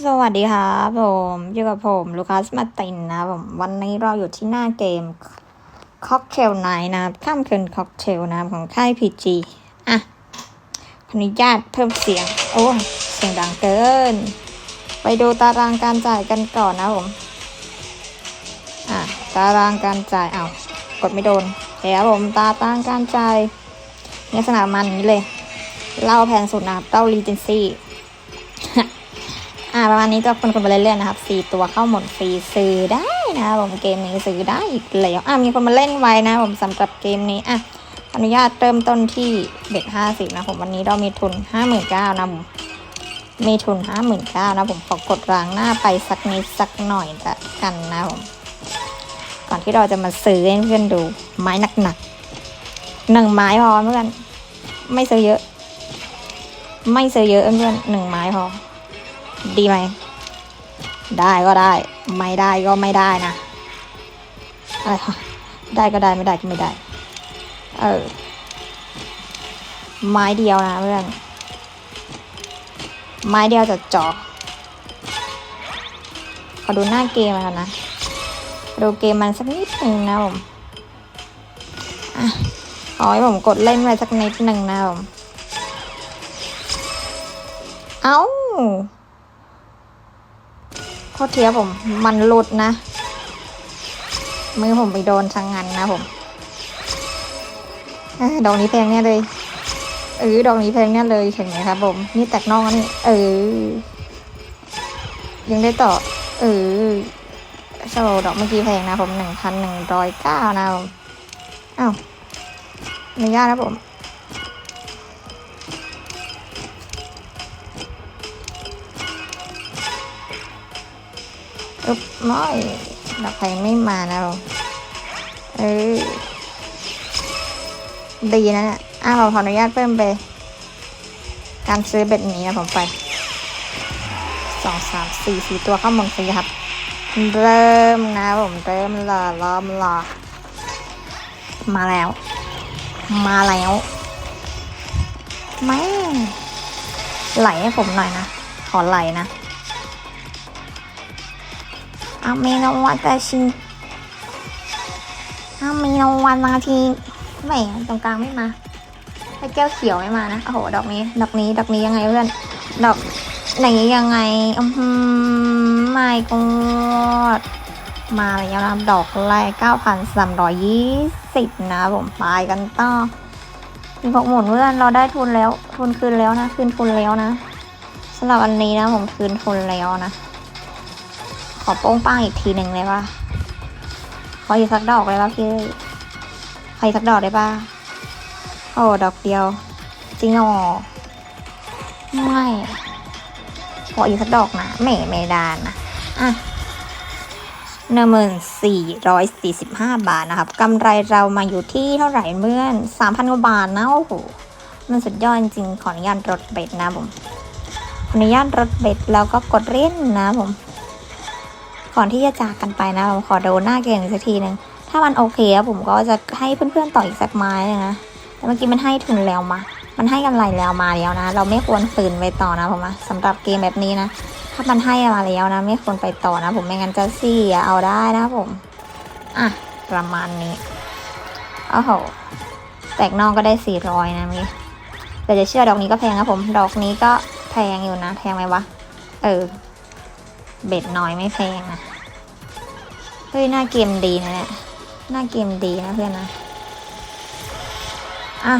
สวัสดีครับผมอยู่กับผมลูคัสมาตินนะผมวันนี้เราอยู่ที่หน้าเกมค็อกเทลไนนะครับข้ามคืนค็อกเทลนะครับของค่ายพีจีอะขออนุญาตเพิ่มเสียง โอ้เสียงดังเกิน ไปดูตารางการจ่ายกันก่อนนะผมอะตารางการจ่ายเอากดไม่โดนแถวผมตารางการจ่ายลักษณะประมันนี้เลย เล่าแพงสุดนะครับเต้ารีเจนซี่ อ่าประมาณนี้ก็คนคนไปเรื่อยๆนะครับสี่ตัวเข้าหมดฟรีซื้อได้นะผมเกมนี้ซื้อได้อีกแล้วอะมีคนมาเล่นไว้นะ ผมสำหรับเกมนี้อะอนุญาตเริ่มต้นที่เบ็ดห้าสิบนะผมวันนี้เรามีทุนห้าหมื่นเก้านะผมมีทุนห้าหมื่นเก้านะผมขอกดรางหน้าไปสักนิดสักหน่อยละกันนะผมก่อนที่เราจะมาซื้อให้เพื่อนดูไม้หนักๆหนึ่งไม้พอเพื่อนไม่ซื้อเยอะ ไม่ซื้อเยอะเพื่อนหนึ่งไม้พอ ดีไหม ได้ก็ได้ ไม่ได้ก็ไม่ได้นะอะไรได้ก็ได้ไม่ได้ก็ไม่ได้ เออ ไม้เดียวนะเพื่อน ไม้เดียวจะจอขอดูหน้าเกมแล้วนะ ดูเกมมันสักนิดหนึ่งนะผมอะขอให้ผมกดเล่นไปสักนิดหนึ่งนะผม เอ้า ทษทีครับผมมันหลุดนะ มือผมไปโดนทางงานนะผมอดอกนี้แพงเนี่ยเลยเออดอกนี้แพงเนี่ยเลยเห็นไหมครับ ผม นี่แตกนอกนี่เออ ยังได้ต่อ เออโชว์ดอกเมื่อกี้แพงนะผมหนึ่งพันหนึ่งร้อยเก้านะผมอ้าวอนุญาตนะผม อึ๊บไม่ดอกไฟไม่มานะเราเออดีนะเนี่ยอะผมขออนุญาตเพิ่มไป การซื้อเบ็ดนี้นะผมไปสองสามสี่สี่ตัวเข้ามดฟรีครับ เริ่มนะผมเริ่มรอล้อมรอมาแล้ว มาแล้วแม่ไหลให้ผมหน่อยนะ ขอไหลนะ อาเมโนวาตาชินอาเมโนวาตาชินแหมตรงกลางไม่มาไอ้แก้วเขียวไม่มานะโอ้โหดอกนี้ ดอกนี้ ดอกนี้ยังไงเพื่อน ดอกไหนยังไงอืมไม่กอดมาแล้วนะดอกแรกเก้าพันสามร้อยยี่สิบนะผมไปกันต่อมีพกหมุนเพื่อนเราได้ทุนแล้ว ทุนคืนแล้วนะ คืนทุนแล้วนะสำหรับอันนี้นะผมคืนทุนแล้วนะ ขอโป้งป้างอีกทีหนึ่งเลยป่ะขออีกสักดอกเลยป่ะพี่ขออีกสักดอกได้ป่ะโอ้ดอกเดียว จริงหรอไม่ขออีกสักดอกนะไม่ไม่ดานนะอะหนึ่งหมื่นสี่ร้อยสี่สิบห้าบาทนะครับกำไรเรามาอยู่ที่เท่าไหร่เมื่อนสามพันกว่าบาทนะโอ้โหมันสุดยอดจริงขออนุญาตรถเบ็ดนะผมขออนุญาตรถเบ็ดแล้วก็กดเล่นนะผม ก่อนที่จะจากกันไปนะผมขอโดูหน้าเกมอีกสักทีหนึ่งถ้ามันโอเคอะผมก็จะให้เพื่อนๆต่ออีกสักไม้เลยนะแต่เมื่อกี้มันให้ทุนแล้วมา มันให้กำไรแล้วมาแล้วนะ เราไม่ควรฝืนไปต่อนะผมนะสำหรับเกมแบบนี้นะ ถ้ามันให้มาแล้วนะ ไม่ควรไปต่อนะ ผมไม่งั้นจะเสียเอาได้นะผม อะประมาณนี้โอ้โหแตกนอกก็ได้สี่ร้อยนะมีแต่จะเชื่อดอกนี้ก็แพงนะผม ดอกนี้ก็แพงอยู่นะ แพงไหมวะ เออ เบ็ดน้อยไม่แพงนะ เฮ้ยหน้าเกมดีนะเนี่ยหน้าเกมดีนะเพื่อนนะ อะ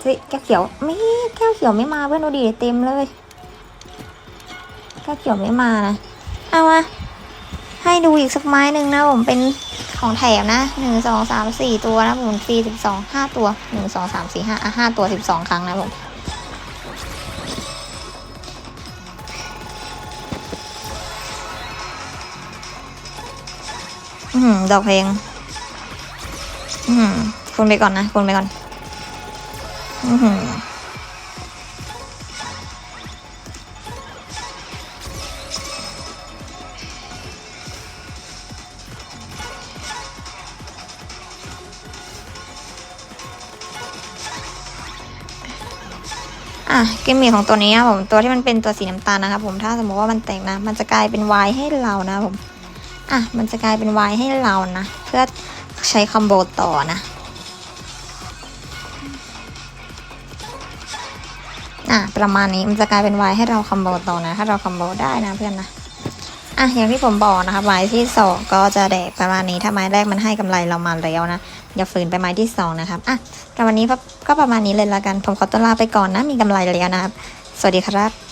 เฮ้ยแก้วเขียวไม่แก้วเขียวไม่มาเพื่อนดูดิเต็มเลยแก้วเขียวไม่มานะเอามาให้ดูอีกสักไม้หนึ่งนะผมเป็นของแถมนะหนึ่งสองสามสี่ตัวนะผมฟรีสิบสองห้าตัวหนึ่งสองสามสี่ห้าอะห้าตัวสิบสองครั้งนะผม อืมดอกเพลง อืมคนไปก่อนนะ คนไปก่อน อืมอะกิมมิคของตัวนี้ครับผมตัวที่มันเป็นตัวสีน้ำตาลนะครับผมถ้าสมมติว่ามันแตกนะ มันจะกลายเป็นวายให้เรานะผม อะ มันจะกลายเป็นวายให้เรานะ เพื่อใช้คอมโบต่อนะ อะ ประมาณนี้มันจะกลายเป็นวายให้เราคอมโบต่อนะ ถ้าเราคอมโบได้นะเพื่อนนะอะอย่างที่ผมบอกนะคะไม้ที่สองก็จะแดกประมาณนี้ถ้าไม้แรกมันให้กำไรเรามาแล้วนะอย่าฝืนไปไม้ที่สองนะครับอะแต่วันนี้ก็ประมาณนี้เลยละกัน ผมขอตัวลาไปก่อนนะมีกำไรแล้วนะครับ สวัสดีครับ